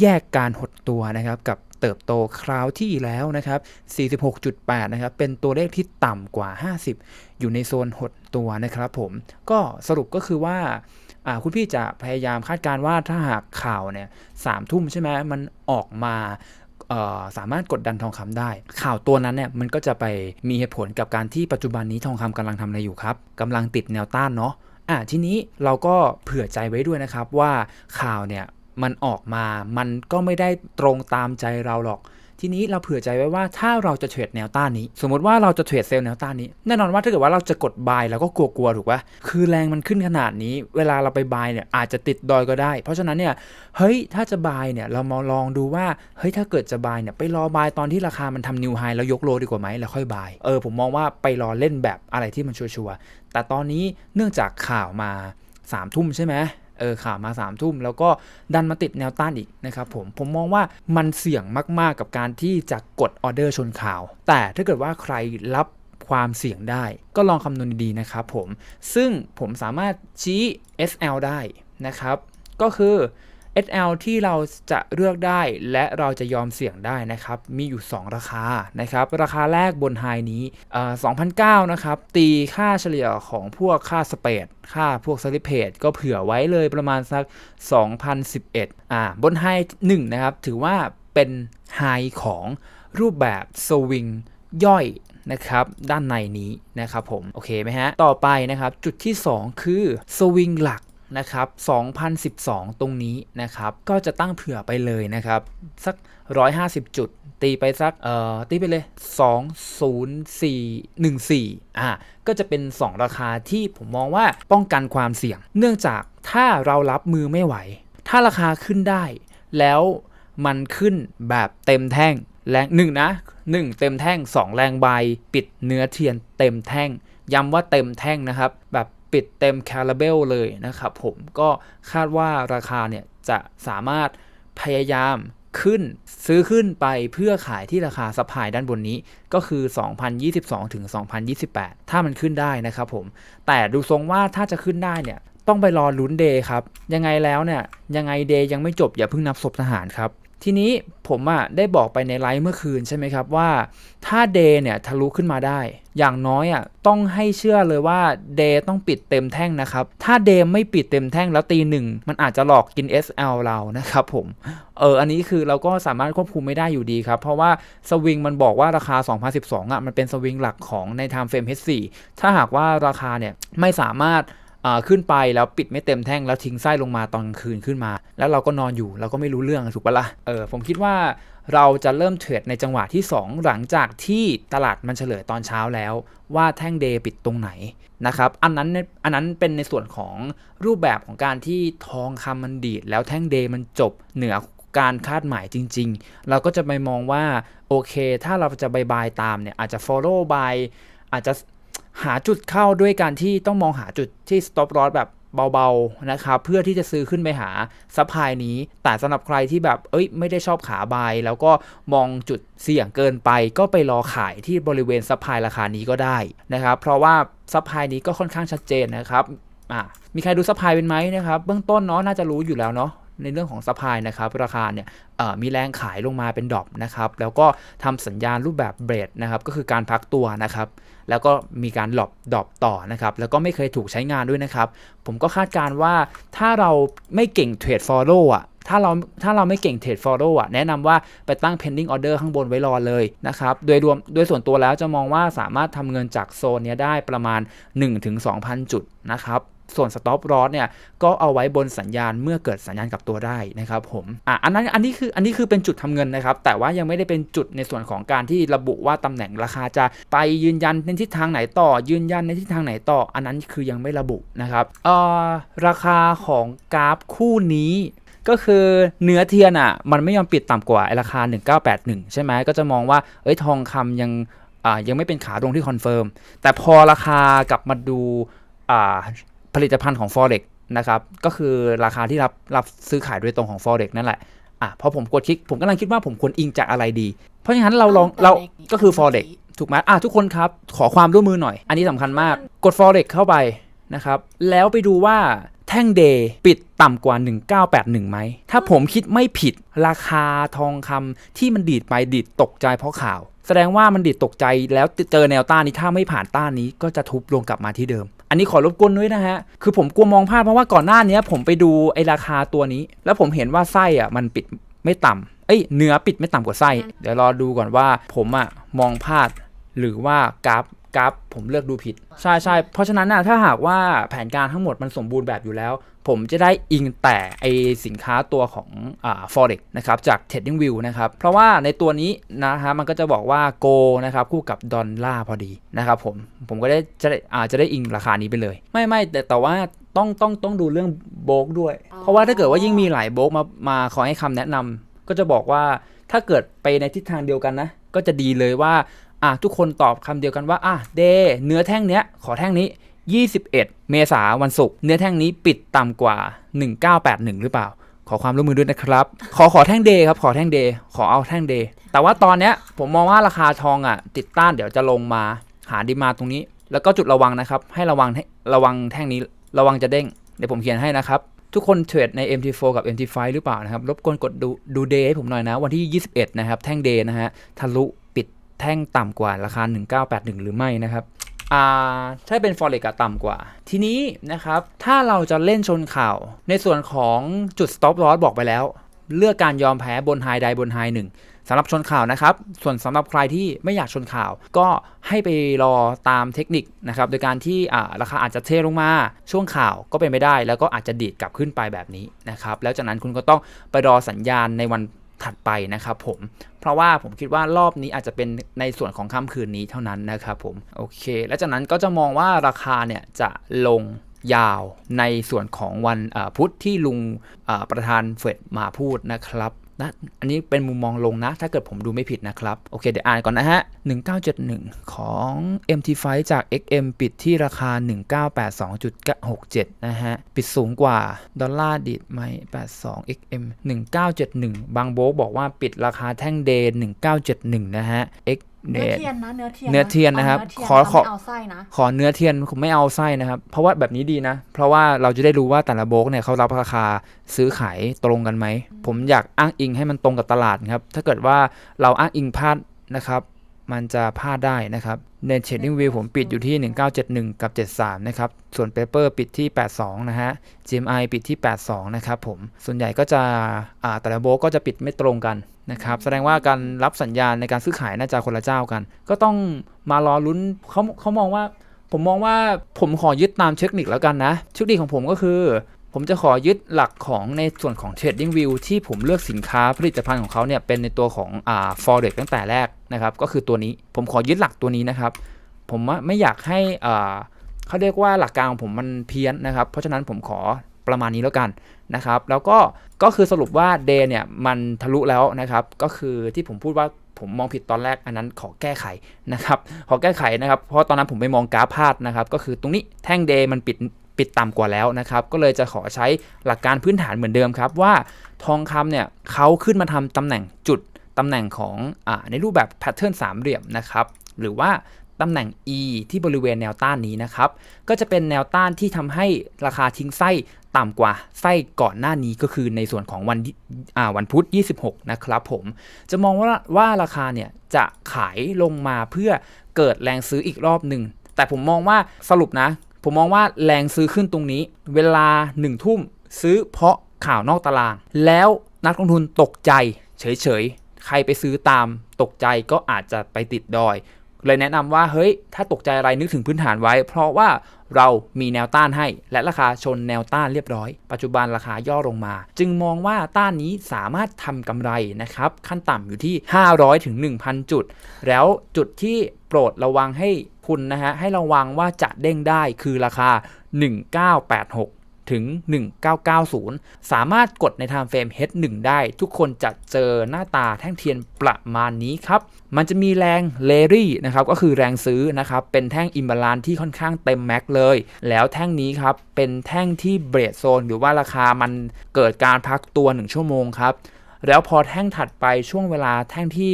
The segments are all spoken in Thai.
แยกการหดตัวนะครับกับเติบโตคราวที่แล้วนะครับ 46.8 นะครับ เป็นตัวเลขที่ต่ำกว่า 50 อยู่ในโซนหดตัวนะครับผม ก็สรุปก็คือว่าาคุณพี่จะพยายามคาดการณ์ว่าถ้าหากข่าวเนี่ยสามทุ่มใช่ไหมมันออกมาสามารถกดดันทองคำได้ ข่าวตัวนั้นเนี่ยมันก็จะไปมีเหตุผลกับการที่ปัจจุบันนี้ทองคำกำลังทำอะไรอยู่ครับกำลังติดแนวต้านเนาะอะทีนี้เราก็เผื่อใจไว้ด้วยนะครับว่าข่าวเนี่ย มันออกมา มันก็ไม่ได้ตรงตามใจเราหรอก ทีนี้เราเผื่อใจไว้ว่าถ้าเราจะเทรดแนวต้านนี้ สมมติว่าเราจะเทรดเซลล์แนวต้านนี้ แน่นอนว่าถ้าเกิดว่าเราจะกดบายเราก็กลัวๆถูกปะคือแรงมันขึ้นขนาดนี้ เวลาเราไปบายเนี่ยอาจจะติดดอยก็ได้ เพราะฉะนั้นเนี่ย เฮ้ย ถ้าจะบายเนี่ยเรามาลองดูว่า เฮ้ย ถ้าเกิดจะบายเนี่ยไปรอบายตอนที่ราคามันทำนิวไฮแล้วยกโลดีกว่าไหมแล้วค่อยบาย เออผมมองว่าไปรอเล่นแบบอะไรที่มันชัวร์ๆ แต่ตอนนี้เนื่องจากข่าวมา3ามทุ่มใช่ไหม เออข่าวมา3ามทุ่มแล้วก็ดันมาติดแนวต้านอีกนะครับผมผมมองว่ามันเสี่ยงมากๆกับการที่จะกดออเดอร์ชนข่าว แต่ถ้าเกิดว่าใครรับความเสี่ยงได้ ก็ลองคำนวณดีๆนะครับผมซึ่งผมสามารถชี้ SL ได้นะครับ ก็คือ SL ที่เราจะเลือกได้และเราจะยอมเสี่ยงได้นะครับ มีอยู่ 2 ราคานะครับ ราคาแรกบนไฮนี้เอ่อ2,009นะครับ ตีค่าเฉลี่ยของพวกค่าสเปดค่าพวกสลิปเพจก็เผื่อไว้เลยประมาณสัก 2,011อ่าบนไฮ1นะครับ ถือว่าเป็นไฮของรูปแบบสวิงย่อยนะครับด้านในนี้นะครับผม โอเคไหมฮะ ต่อไปนะครับ จุดที่ 2 คือสวิงหลัก นะครับ 2012 ตรงนี้นะครับ ก็จะตั้งเผื่อไปเลยนะครับ สัก 150 จุด ตีไปสัก เอ่อ ตีไปเลย 20414 อ่า ก็จะเป็น 2 ราคาที่ผมมองว่าป้องกันความเสี่ยง เนื่องจากถ้าเรารับมือไม่ไหว ถ้าราคาขึ้นได้ แล้วมันขึ้นแบบเต็มแท่ง แรงหนึ่งนะหนึ่งเต็มแท่ง 2 แรงใบ ปิดเนื้อเทียนเต็มแท่งย้ำว่าเต็มแท่งนะครับ แบบ ปิดเต็มคาราเบลเลยนะครับผมก็คาดว่าราคาเนี่ยจะสามารถพยายามขึ้นซื้อขึ้นไปเพื่อขายที่ราคาซัพายด้านบนนี้ก็คือ 2022 ถึง 2028 ถ้ามันขึ้นได้นะครับผม แต่ดูทรงว่าถ้าจะขึ้นได้เนี่ยต้องไปรอลุ้นเดย์ครับ ยังไงแล้วเนี่ยยังไงเดย์ยังไม่จบอย่าเพิ่งนับศพทหารครับ ทีนี้ผมอะได้บอกไปในไลฟ์เมื่อคืนใช่ไหมครับว่าถ้าเดย์เนี่ยทะลุขึ้นมาได้ อย่างน้อยอะต้องให้เชื่อเลยว่าเดย์ต้องปิดเต็มแท่งนะครับ ถ้าเดย์ไม่ปิดเต็มแท่งแล้วตีหนึ่งมันอาจจะหลอกกิน SL เรานะครับผมเอออันนี้คือเราก็สามารถควบคุมไม่ได้อยู่ดีครับ เพราะว่าสวิงมันบอกว่าราคา 2012อะมันเป็นสวิงหลักของใน Time Frame H4 ถ้าหากว่าราคาเนี่ยไม่สามารถ ขึ้นไปแล้วปิดไม่เต็มแท่งแล้วทิ้งไส้ลงมาตอนคืนขึ้นมา แล้วเราก็นอนอยู่เราก็ไม่รู้เรื่องถูกปะละ่ะเออผมคิดว่าเราจะเริ่มเทรดในจังหวะที่ 2 หลังจากที่ตลาดมันเฉลยตอนเช้าแล้ว ว่าแท่งเดย์ปิดตรงไหนนะครับอันนั้นอันนั้นเป็นในส่วนของรูปแบบของการที่ทองคำมันดีด แล้วแท่งเดย์มันจบเหนือการคาดหมายจริง ๆ เราก็จะไปมองว่าโอเค ถ้าเราจะบายบายตามเนี่ยอาจจะ follow by อาจจะ หาจุดเข้าด้วยการที่ต้องมองหาจุดที่ stop loss แบบเบาๆนะครับเพื่อที่จะซื้อขึ้นไปหาซัพพลายนี้ แต่สำหรับใครที่แบบเอ้ยไม่ได้ชอบขาบาย แล้วก็มองจุดเสี่ยงเกินไป ก็ไปรอขายที่บริเวณซัพพลายราคานี้ก็ได้นะครับเพราะว่าซัพพลายนี้ก็ค่อนข้างชัดเจนนะครับอ่ามีใครดูซัพพลายเป็นไหมนะครับเบื้องต้นเนาะน่าจะรู้อยู่แล้วเนาะในเรื่องของซัพพลายนะครับราคาเนี่ยมีแรงขายลงมาเป็นดรอปนะครับแล้วก็ทำสัญญาณรูปแบบเบรดนะครับก็คือการพักตัวนะครับ แล้วก็มีการหลบดรอปต่อนะครับ แล้วก็ไม่เคยถูกใช้งานด้วยนะครับ ผมก็คาดการว่าถ้าเราไม่เก่งเทรดฟอลโล่อะถ้าเราถ้าเราไม่เก่งเทรดฟอลโล่อะแนะนำว่าไปตั้ง pending order ข้างบนไว้รอเลยนะครับ โดยรวมโดยส่วนตัวแล้วจะมองว่าสามารถทำเงินจากโซนนี้ได้ประมาณ 1-2,000 จุดนะครับ ส่วน stop loss เนี่ยก็เอาไว้บนสัญญาณเมื่อเกิดสัญญาณกับตัวได้นะครับผมอะอันนั้นอันนี้คืออันนี้คือเป็นจุดทำเงินนะครับแต่ว่ายังไม่ได้เป็นจุดในส่วนของการที่ระบุว่าตำแหน่งราคาจะไปยืนยันในทิศทางไหนต่อ ยืนยันในทิศทางไหนต่อ อันนั้นคือยังไม่ระบุนะครับเอ่อราคาของกราฟคู่นี้ก็คือเนื้อเทียนอะมันไม่ยอมปิดต่ำกว่าราคา 1981 ใช่ไหมก็จะมองว่าเอ้ยทองคำยังอ่ายังไม่เป็นขาลงที่คอนเฟิร์มแต่พอราคากลับมาดูอ่า ผลิตภัณฑ์ของ Forex นะครับ ก็คือราคาที่รับรับซื้อขายโดยตรงของ Forex นั่นแหละอะพอผมกดคลิก ผมกำลังคิดว่าผมควรอิงจากอะไรดี เพราะฉะนั้นเราลองเราก็คือ Forex ถูกไหมอะทุกคนครับ ขอความร่วมมือหน่อย อันนี้สำคัญมากกด Forex เข้าไปนะครับ แล้วไปดูว่า แท่งเดย์ปิดต่ำกว่า 1981ไหม ถ้าผมคิดไม่ผิดราคาทองคำที่มันดีดไปดีดตกใจเพราะข่าว แสดงว่ามันดีดตกใจแล้วเจอแนวต้านนี้ถ้าไม่ผ่านต้านนี้ก็จะทุบลงกลับมาที่เดิม อันนี้ขอรบกวนด้วยนะฮะ คือผมกลัวมองพลาดเพราะว่าก่อนหน้านี้ผมไปดูไอ้ราคาตัวนี้ แล้วผมเห็นว่าไส้อะมันปิดไม่ต่ำเอ้ยเนื้อปิดไม่ต่ำกว่าไส้ เดี๋ยวรอดูก่อนว่าผมอะมองพลาดหรือว่ากราฟ กราฟผมเลือกดูผิด ใช่ใช่เพราะฉะนั้นน่ะถ้าหากว่าแผนการทั้งหมดมันสมบูรณ์แบบอยู่แล้ว ผมจะได้อิงแต่ไอสินค้าตัวของอ่า forex นะครับจาก trading view นะครับ เพราะว่าในตัวนี้นะฮะมันก็จะบอกว่า go นะครับคู่กับดอลลาร์พอดีนะครับผมผมก็ได้จะได้อาจะได้อิงราคานี้ไปเลย ไม่ไม่แต่แต่ว่าต้องต้องต้องดูเรื่องโบกด้วยอ๋อเพราะว่าถ้าเกิดว่ายิ่งมีหลายโบกมามาขอให้คำแนะนำก็จะบอกว่าถ้าเกิดไปในทิศทางเดียวกันนะ ก็จะดีเลยว่า อะทุกคนตอบคำเดียวกันว่าอะเดเนื้อแท่งเนี้ยขอแท่งนี้ 21 เมษาวันศุกร์เนื้อแท่งนี้ปิดต่ำกว่า 1981 หรือเปล่า ขอความร่วมมือด้วยนะครับ ขอขอแท่งเดครับขอแท่งเดขอเอาแท่งเดแต่ว่าตอนเนี้ยผมมองว่าราคาทองอะ ติดต้านเดี๋ยวจะลงมาหาดีมาตรงนี้ แล้วก็จุดระวังนะครับ ให้ระวังให้ระวังแท่งนี้ระวังจะเด้งเดี๋ยวผมเขียนให้นะครับทุกคนเทรดใน MT4 กับ MT5 หรือเปล่านะครับ รบกวนกดดูดูเดย์ให้ผมหน่อยนะ วันที่ 21 นะครับ แท่งเดย์นะฮะ ทะลุ แท่งต่ำกว่าราคา 1981 หรือไม่นะครับอ่าถ้าเป็น forex อะต่ำกว่า ทีนี้นะครับ ถ้าเราจะเล่นชนข่าว ในส่วนของจุด stop loss บอกไปแล้ว เลือกการยอมแพ้บนไฮใดบนไฮหนึ่งสำหรับชนข่าวนะครับ ส่วนสำหรับใครที่ไม่อยากชนข่าว ก็ให้ไปรอตามเทคนิคนะครับ โดยการที่อ่าราคาอาจจะเทลงมา ช่วงข่าวก็เป็นไปได้ แล้วก็อาจจะดีดกลับขึ้นไปแบบนี้นะครับ แล้วจากนั้นคุณก็ต้องไปรอสัญญาณในวัน ถัดไปนะครับผม เพราะว่าผมคิดว่ารอบนี้อาจจะเป็นในส่วนของค่ำคืนนี้เท่านั้นนะครับผม โอเค แล้วจากนั้นก็จะมองว่าราคาเนี่ยจะลงยาวในส่วนของวันพุธที่ลุงประธานเฟดมาพูดนะครับ นะอันนี้เป็นมุมมองลงนะ ถ้าเกิดผมดูไม่ผิดนะครับ โอเค เดี๋ยวอ่านก่อนนะฮะ 1971 ของ MT5 จาก XM ปิดที่ราคา 1982.67 นะฮะ ปิดสูงกว่า ดอลลาร์ดิดไหม82 XM 1971 บางโบกบอกว่าปิดราคาแท่งเดน1971 นะฮะ X เดเนื้อย์เทียนนะเนื้อเทียนเนื้อเทียนนะครับอาเทียขอขอไม่เอาไส้นะขอเนื้อเทียนผมไม่เอาไส้นะครับ เพราะว่าแบบนี้ดีนะ เพราะว่าเราจะได้รู้ว่าแต่ละโบรกเนี่ยเขารับราคาซื้อขายตรงกันไหม ผมอยากอ้างอิงให้มันตรงกับตลาดครับ ถ้าเกิดว่าเราอ้างอิงพลาดนะครับ มันจะพลาดได้นะครับใน Trading View ผมปิดอยู่ที่ 1971 กับ 73 นะครับ ส่วน Paper ปิดที่ 82 นะฮะ GMI ปิดที่ 82 นะครับผม ส่วนใหญ่ก็จะอ่าแต่ละโบรกก็จะปิดไม่ตรงกัน นะครับแสดงว่าการรับสัญญาณในการซื้อขายน่าจะคนละเจ้ากัน ก็ต้องมารอลุ้นเขาเขามองว่า ผมมองว่าผมขอยึดตามเทคนิคแล้วกันนะเทคนิคของผมก็คือ ผมจะขอยึดหลักของในส่วนของ Trading View ที่ผมเลือกสินค้าผลิตภัณฑ์ของเขาเนี่ยเป็นในตัวของอ่า Forex ตั้งแต่แรกนะครับ ก็คือตัวนี้ผมขอยึดหลักตัวนี้นะครับ ผมไม่อยากให้อ่าเขาเรียกว่าหลักการของผมมันเพี้ยนนะครับ เพราะฉะนั้นผมขอ ประมาณนี้แล้วกันนะครับ แล้วก็ก็คือสรุปว่าเดย์เนี่ยมันทะลุแล้วนะครับ ก็คือที่ผมพูดว่าผมมองผิดตอนแรกอันนั้นขอแก้ไขนะครับ ขอแก้ไขนะครับ เพราะตอนนั้นผมไปมองกราฟพลาดนะครับ ก็คือตรงนี้แท่งเดย์มันปิดปิดต่ำกว่าแล้วนะครับ ก็เลยจะขอใช้หลักการพื้นฐานเหมือนเดิมครับว่าทองคำเนี่ยเขาขึ้นมาทำตำแหน่งจุดตำแหน่งของอในรูปแบบแพทเทิร์นสามเหลี่ยมนะครับหรือว่าตำแหน่ง E ที่บริเวณแนวต้านนี้นะครับ ก็จะเป็นแนวต้านที่ทำให้ราคาทิ้งไส้ ต่ำกว่าไส้ก่อนหน้านี้ก็คือในส่วนของวันอ่าวันพุธ 26 นะครับผม จะมองว่าว่าราคาเนี่ยจะขายลงมาเพื่อเกิดแรงซื้ออีกรอบหนึ่ง แต่ผมมองว่าสรุปนะ ผมมองว่าแรงซื้อขึ้นตรงนี้ เวลา 1 ทุ่มซื้อเพราะข่าวนอกตาราง แล้วนักลงทุนตกใจ เฉยๆ ใครไปซื้อตามตกใจก็อาจจะไปติดดอย เลยแนะนำว่าเฮ้ยถ้าตกใจอะไรนึกถึงพื้นฐานไว้ เพราะว่า เรามีแนวต้านให้ และราคาชนแนวต้านเรียบร้อย ปัจจุบันราคาย่อลงมา จึงมองว่าต้านนี้สามารถทำกำไรนะครับ ขั้นต่ำอยู่ที่ 500ถึง1,000 จุด แล้วจุดที่โปรดระวังให้คุณนะฮะให้ระวังว่าจะเด้งได้คือราคา 1986 ถึง 1990 สามารถกดใน time frame H1 ได้ ทุกคนจะเจอหน้าตาแท่งเทียนประมาณนี้ครับ มันจะมีแรงเลรี่นะครับ ก็คือแรงซื้อนะครับ เป็นแท่งอิมบาลานที่ค่อนข้างเต็มแม็กเลย แล้วแท่งนี้ครับ เป็นแท่งที่เบรดโซน หรือว่าราคามันเกิดการพักตัว 1 ชั่วโมงครับ แล้วพอแท่งถัดไปช่วงเวลาแท่งที่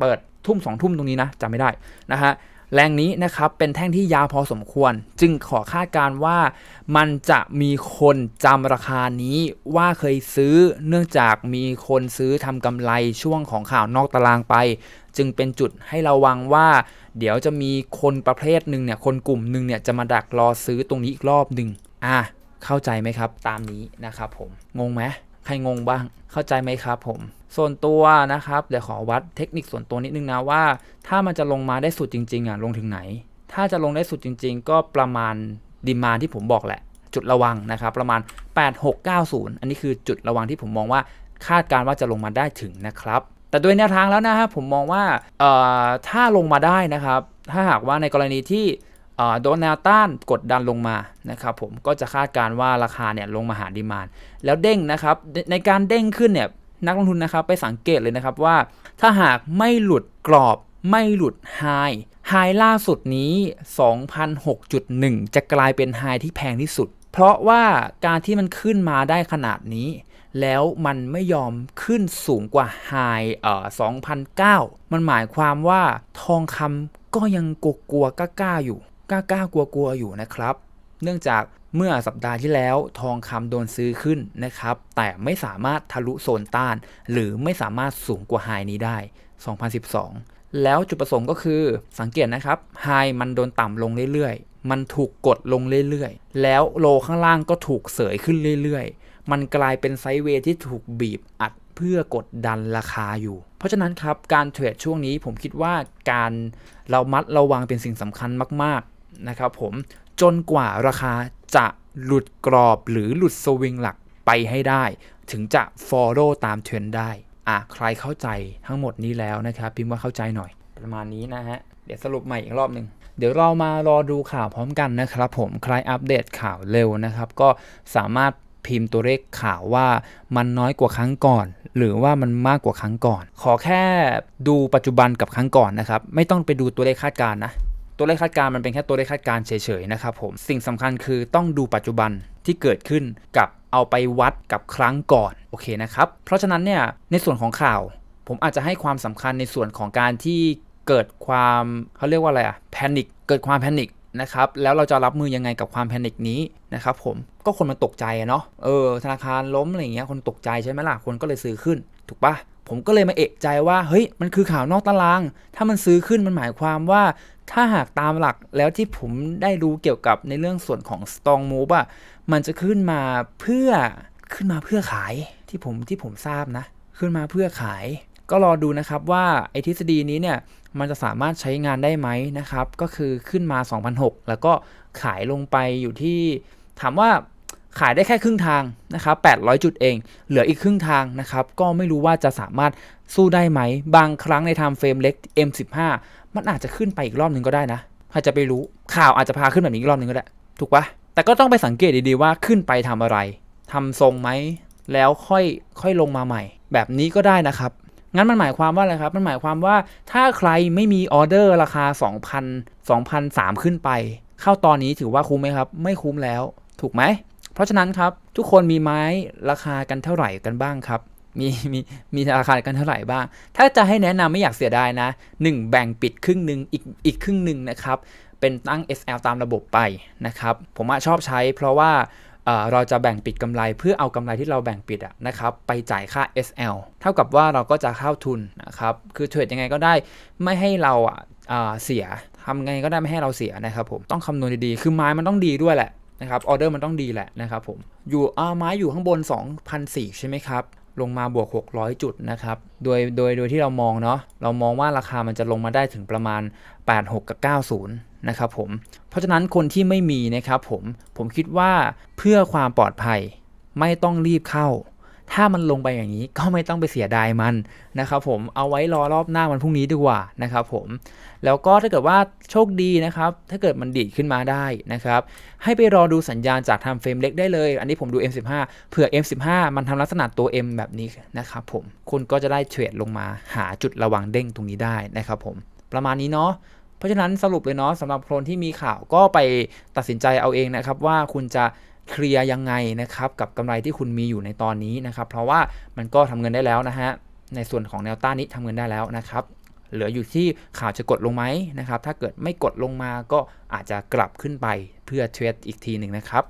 เปิดทุ่มสองทุ่มตรงนี้นะจำไม่ได้นะฮะ แรงนี้นะครับเป็นแท่งที่ยาวพอสมควร จึงขอคาดการ์ว่ามันจะมีคนจำราคานี้ว่าเคยซื้อ เนื่องจากมีคนซื้อทำกำไรช่วงของข่าวนอกตารางไป จึงเป็นจุดให้ระวังว่า เดี๋ยวจะมีคนประเภทหนึ่งเนี่ยคนกลุ่มหนึ่งเนี่ยจะมาดักรอซื้อตรงนี้อีกรอบหนึ่งอะเข้าใจไหมครับ ตามนี้นะครับผมงงไหม ใครงงบ้าง เข้าใจไหมครับผม ส่วนตัวนะครับเดี๋ยวขอวัดเทคนิคส่วนตัวนิดนึงนะว่า ถ้ามันจะลงมาได้สุดจริงๆอะลงถึงไหน ถ้าจะลงได้สุดจริง ๆ ก็ประมาณดีมาที่ผมบอกแหละ จุดระวังนะครับ ประมาณ 8690 อันนี้คือจุดระวังที่ผมมองว่าคาดการณ์ว่าจะลงมาได้ถึงนะครับ แต่โดยแนวทางแล้วนะครับผมมองว่าเอ่อถ้าลงมาได้นะครับ ถ้าหากว่าในกรณีที่ โดนแนวต้านกดดันลงมานะครับผมก็จะคาดการว่าราคาเนี่ยลงมาหาดีมานแล้วเด้งนะครับในการเด้งขึ้นเนี่ยนักลงทุนนะครับไปสังเกตเลยนะครับว่าถ้าหากไม่หลุดกรอบไม่หลุดไฮไฮล่าสุดนี้ 2006.1 จะกลายเป็นไฮที่แพงที่สุด เพราะว่าการที่มันขึ้นมาได้ขนาดนี้ แล้วมันไม่ยอมขึ้นสูงกว่าไฮเอ่อ2009 มันหมายความว่าทองคำก็ยังกลัวกล้าๆอยู่ กล้ากลัวๆอยู่นะครับ เนื่องจากเมื่อสัปดาห์ที่แล้วทองคำโดนซื้อขึ้นนะครับ แต่ไม่สามารถทะลุโซนต้าน หรือไม่สามารถสูงกว่าไฮนี้ได้ 2012 แล้วจุดประสงค์ก็คือสังเกตนะครับไฮมันโดนต่ำลงเรื่อยๆ มันถูกกดลงเรื่อยๆ แล้วโลข้างล่างก็ถูกเสยขึ้นเรื่อยๆ มันกลายเป็นไซด์เวย์ที่ถูกบีบอัดเพื่อกดดันราคาอยู่ เพราะฉะนั้นครับการเทรดช่วงนี้ผมคิดว่าการเรามัดระวังเป็นสิ่งสำคัญมากๆ นะครับผมจนกว่าราคาจะหลุดกรอบหรือหลุดสวิงหลักไปให้ได้ ถึงจะ follow ตามเทรนด์ได้ อะ ใครเข้าใจทั้งหมดนี้แล้วนะครับ พิมพ์ว่าเข้าใจหน่อย ประมาณนี้นะฮะ เดี๋ยวสรุปใหม่อีกรอบหนึ่งเดี๋ยวเรามารอดูข่าวพร้อมกันนะครับผมใครอัปเดตข่าวเร็วนะครับ ก็สามารถพิมพ์ตัวเลขข่าวว่ามันน้อยกว่าครั้งก่อน หรือว่ามันมากกว่าครั้งก่อน ขอแค่ดูปัจจุบันกับครั้งก่อนนะครับ ไม่ต้องไปดูตัวเลขคาดการณ์นะ ตัวเลขคาดการณ์มันเป็นแค่ตัวเลขคาดการณ์เฉยๆนะครับผมสิ่งสำคัญคือต้องดูปัจจุบันที่เกิดขึ้นกับเอาไปวัดกับครั้งก่อนโอเคนะครับเพราะฉะนั้นเนี่ยในส่วนของข่าว ผมอาจจะให้ความสำคัญในส่วนของการที่เกิดความเขาเรียกว่าอะไรอะแพนิคเกิดความแพนิคนะครับแล้วเราจะรับมือยังไงกับความแพนิคนี้นะครับผมก็คนมันตกใจอะเนาะเออธนาคารล้มอะไรเงี้ยคนตกใจใช่ไหมล่ะคนก็เลยซื้อขึ้น ถูกปะ ผมก็เลยมาเอะใจว่าเฮ้ยมันคือข่าวนอกตาราง ถ้ามันซื้อขึ้นมันหมายความว่า ถ้าหากตามหลักแล้วที่ผมได้รู้เกี่ยวกับในเรื่องส่วนของ strong move อะมันจะขึ้นมาเพื่อขึ้นมาเพื่อขายที่ผมที่ผมทราบนะ ขึ้นมาเพื่อขาย ก็รอดูนะครับว่าไอทฤษฎีนี้เนี่ยมันจะสามารถใช้งานได้ไหมนะครับ ก็คือขึ้นมา 2006 แล้วก็ขายลงไปอยู่ที่ ถามว่า ขายได้แค่ครึ่งทางนะครับ800 จุดเอง เหลืออีกครึ่งทางนะครับก็ไม่รู้ว่าจะสามารถสู้ได้ไหม บางครั้งในไทม์เฟรมเล็ก M15 มันอาจจะขึ้นไปอีกรอบหนึ่งก็ได้นะใครจะไปรู้ข่าวอาจจะพาขึ้นแบบนี้อีกรอบหนึ่งก็ได้ ถูกปะแต่ก็ต้องไปสังเกตดีๆว่าขึ้นไปทำอะไรทำทรงไหมแล้วค่อยค่อยลงมาใหม่ แบบนี้ก็ได้นะครับงั้นมันหมายความว่าอะไรครับ มันหมายความว่าถ้าใครไม่มีออเดอร์ราคา 2,000 2,003 ขึ้นไป เข้าตอนนี้ถือว่าคุ้มไหมครับ ไม่คุ้มแล้ว ถูกไหม เพราะฉะนั้นครับทุกคนมีไม้ราคากันเท่าไหร่กันบ้างครับ มีมีมีราคากันเท่าไหร่บ้าง ถ้าจะให้แนะนำไม่อยากเสียดายนะ 1 แบ่งปิดครึ่งหนึ่งอีกอีกครึ่งหนึ่งนะครับ เป็นตั้ง SL ตามระบบไปนะครับ ผมชอบใช้เพราะว่าเราจะแบ่งปิดกำไรเพื่อเอากำไรที่เราแบ่งปิดะนะครับไปจ่ายค่า SL เท่ากับว่าเราก็จะเข้าทุนนะครับคือเทรดยังไงก็ได้ไม่ให้เราอะเสียทำไงก็ได้ไม่ให้เราเสียนะครับผมต้องคำนวณดีๆ คือไม้มันต้องดีด้วยแหละ นะครับออเดอร์มันต้องดีแหละนะครับผมอยู่อาไม้อยู่ข้างบน 2,004ใช่ไหมครับลงมาบวก 600 จุดนะครับ โดย โดย โดยที่เรามองเนาะ เรามองว่าราคามันจะลงมาได้ถึงประมาณ 86 กับ 90 นะครับผม เพราะฉะนั้นคนที่ไม่มีนะครับผม ผมคิดว่าเพื่อความปลอดภัยไม่ต้องรีบเข้า ถ้ามันลงไปอย่างนี้ก็ไม่ต้องไปเสียดายมันนะครับผมเอาไว้รอรอบหน้าวันพรุ่งนี้ดีกว่านะครับผมแล้วก็ถ้าเกิดว่าโชคดีนะครับ ถ้าเกิดมันดีดขึ้นมาได้นะครับ ให้ไปรอดูสัญญาณจากทำเฟรมเล็กได้เลย อันนี้ผมดู M15 เผื่อ M15 มันทำลักษณะตัว M แบบนี้นะครับผมคุณก็จะได้เทรดลงมาหาจุดระวังเด้งตรงนี้ได้นะครับผมประมาณนี้เนาะเพราะฉะนั้นสรุปเลยเนาะสำหรับคนที่มีข่าวก็ไปตัดสินใจเอาเองนะครับว่าคุณจะ เคลียร์ยังไงนะครับกับกำไรที่คุณมีอยู่ในตอนนี้นะครับ เพราะว่ามันก็ทำเงินได้แล้วนะฮะในส่วนของแนวต้านนี้ทำเงินได้แล้วนะครับเหลืออยู่ที่ข่าวจะกดลงไหมนะครับ ถ้าเกิดไม่กดลงมาก็อาจจะกลับขึ้นไปเพื่อเทรดอีกทีหนึ่งนะครับ